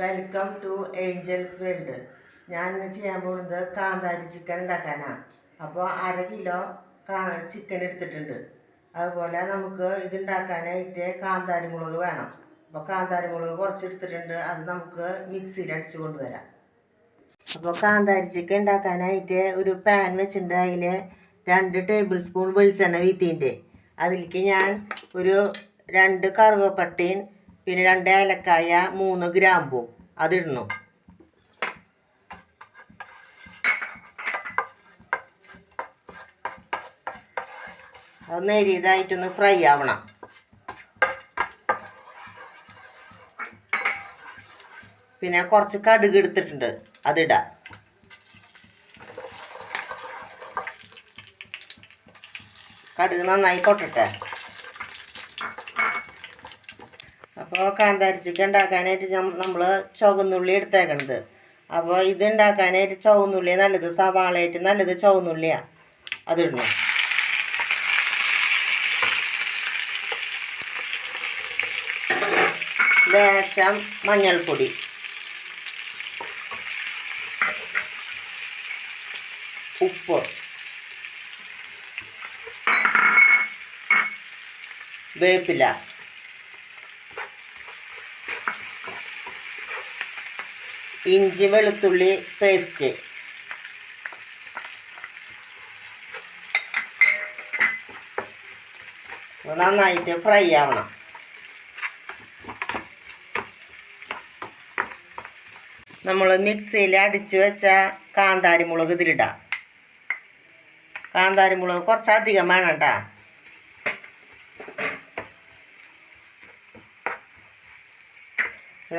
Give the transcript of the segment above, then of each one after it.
Welcome to Angeles world ഞാൻ ഇന്ന് ചെയ്യാൻ പോകുന്നത് കാന്താരി ചിക്കൻ ഉണ്ടാക്കാനാണ് അപ്പോൾ അര കിലോ കാ ചിക്കൻ എടുത്തിട്ടുണ്ട്. അതുപോലെ നമുക്ക് ഇതുണ്ടാക്കാനായിട്ട് കാന്താരി മുളക് വേണം. അപ്പോൾ കാന്താരി മുളക് കുറച്ച് എടുത്തിട്ടുണ്ട്. അത് നമുക്ക് മിക്സിയിൽ അടിച്ചു കൊണ്ടുവരാം. അപ്പോൾ കാന്താരി ചിക്കൻ ഉണ്ടാക്കാനായിട്ട് ഒരു പാൻ വെച്ചിട്ടുണ്ട്. അതിൽ രണ്ട് ടേബിൾ സ്പൂൺ വെളിച്ചെണ്ണ വീത്തിന്റെ അതിലേക്ക് ഞാൻ ഒരു രണ്ട് കറുവപ്പട്ടയും പിന്നെ രണ്ട് ഏലക്കായ മൂന്ന് ഗ്രാമ്പൂ. അതിടണം. അത് നേരിയതായിട്ടൊന്ന് ഫ്രൈ ആവണം. പിന്നെ കുറച്ച് കടുക് എടുത്തിട്ടുണ്ട്. അതിടാം. കടുക് നന്നായി പൊട്ടട്ടെ അപ്പോൾ കാന്താരി ചിക്കൻ ഉണ്ടാക്കാനായിട്ട് നമ്മൾ ചുവന്നുള്ളി എടുത്തേക്കണത്. അപ്പോൾ ഇത് ഉണ്ടാക്കാനായിട്ട് ചുവന്നുള്ളി നല്ലത്. സവാളയായിട്ട് നല്ലത് ചുവന്നുള്ളിയാണ് അതിടണം. ലേശം മഞ്ഞൾപ്പൊടി. ഉപ്പ്. വേപ്പില. ഇഞ്ചി വെളുത്തുള്ളി പേസ്റ്റ് നന്നായിട്ട് ഫ്രൈ ആവണം. നമ്മൾ മിക്സിയിൽ അടിച്ചു വെച്ച കാന്താരി മുളക് ഇതിലിടാം. കാന്താരി മുളക് കുറച്ചധികം വേണം കേട്ടോ.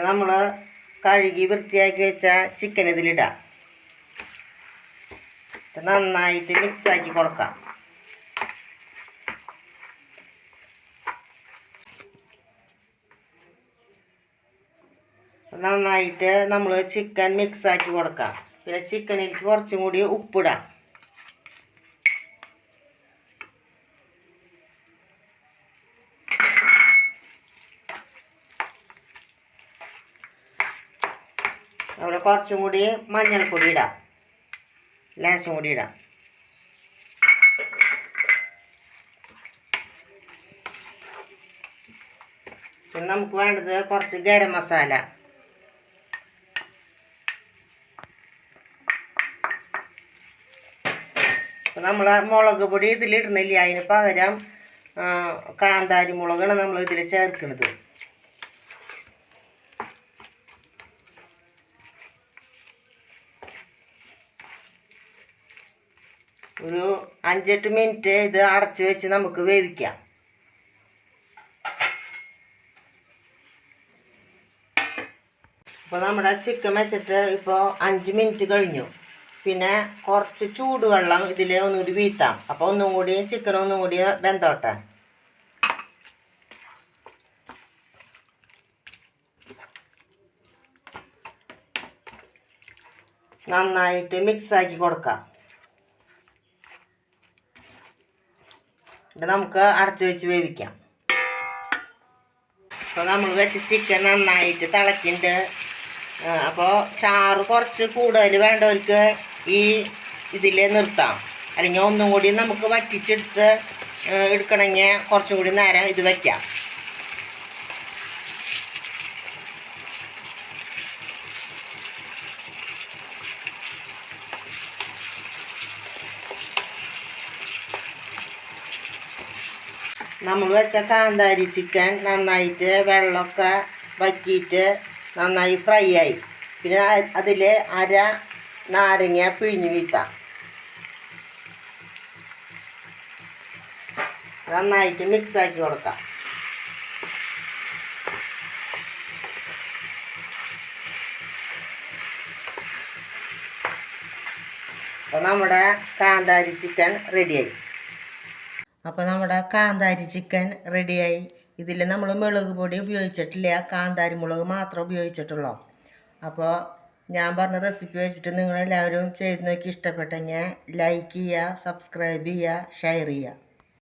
നമ്മൾ കഴുകി വൃത്തിയാക്കി വെച്ച ചിക്കൻ ഇതിലിടാം ഇത് നന്നായിട്ട് മിക്സ് ആക്കി കൊടുക്കാം. നന്നായിട്ട് നമ്മൾ ചിക്കൻ മിക്സ് ആക്കി കൊടുക്കാം. പിന്നെ ചിക്കനിലേക്ക് കുറച്ചും കൂടി ഉപ്പിടാം. അവിടെ കുറച്ചും കൂടി മഞ്ഞൾപ്പൊടി ഇടാം. ലേശം കൂടി ഇടാം. പിന്നെ നമുക്ക് വേണ്ടത് കുറച്ച് ഗരം മസാല. നമ്മൾ മുളക് പൊടി ഇതിലിടുന്നില്ല. അതിന് പകരം കാന്താരി മുളകാണ് നമ്മൾ ഇതിൽ ചേർക്കുന്നത് ഒരു അഞ്ചെട്ട് മിനിറ്റ് ഇത് അടച്ച് വെച്ച് നമുക്ക് വേവിക്കാം. അപ്പോൾ നമ്മുടെ ചിക്കൻ വെച്ചിട്ട് ഇപ്പോൾ അഞ്ച് മിനിറ്റ് കഴിഞ്ഞു. പിന്നെ കുറച്ച് ചൂടുവെള്ളം ഇതിൽ ഒന്നുകൂടി വീത്താം അപ്പോൾ ഒന്നും കൂടി ചിക്കൻ ഒന്നും കൂടി വെന്തോട്ടെ. നന്നായിട്ട് മിക്സ് ആക്കി കൊടുക്കാം. ഇത് നമുക്ക് അടച്ചു വെച്ച് വേവിക്കാം. അപ്പോൾ നമ്മൾ വെച്ച് ചിക്കൻ നന്നായിട്ട് തിളക്കിണ്ട്. അപ്പോൾ ചാറ് കുറച്ച് കൂടുതൽ വേണ്ടവർക്ക് ഈ ഇതിൽ നിർത്താം. അല്ലെങ്കിൽ ഒന്നും കൂടി നമുക്ക് വറ്റിച്ചെടുത്ത് എടുക്കണമെങ്കിൽ കുറച്ചും കൂടി നേരം ഇത് വയ്ക്കാം നമ്മൾ വെച്ച കാന്താരി ചിക്കൻ നന്നായിട്ട് വെള്ളമൊക്കെ വറ്റിയിട്ട് നന്നായി ഫ്രൈ ആയി. പിന്നെ അതിൽ അര നാരങ്ങ പിഴിഞ്ഞ് വീത്താം നന്നായിട്ട് മിക്സ് ആക്കി കൊടുക്കാം. അപ്പോൾ നമ്മുടെ കാന്താരി ചിക്കൻ റെഡിയായി അപ്പോൾ നമ്മുടെ കാന്താരി ചിക്കൻ റെഡിയായി. ഇതിൽ നമ്മൾ മുളക് പൊടി ഉപയോഗിച്ചിട്ടില്ല. കാന്താരി മുളക് മാത്രം ഉപയോഗിച്ചിട്ടുള്ളൂ. അപ്പോൾ ഞാൻ പറഞ്ഞ റെസിപ്പി വെച്ചിട്ട് നിങ്ങളെല്ലാവരും ചെയ്ത് നോക്കി ഇഷ്ടപ്പെട്ടെങ്കിൽ ലൈക്ക് ചെയ്യുക സബ്സ്ക്രൈബ് ചെയ്യുക ഷെയർ ചെയ്യുക.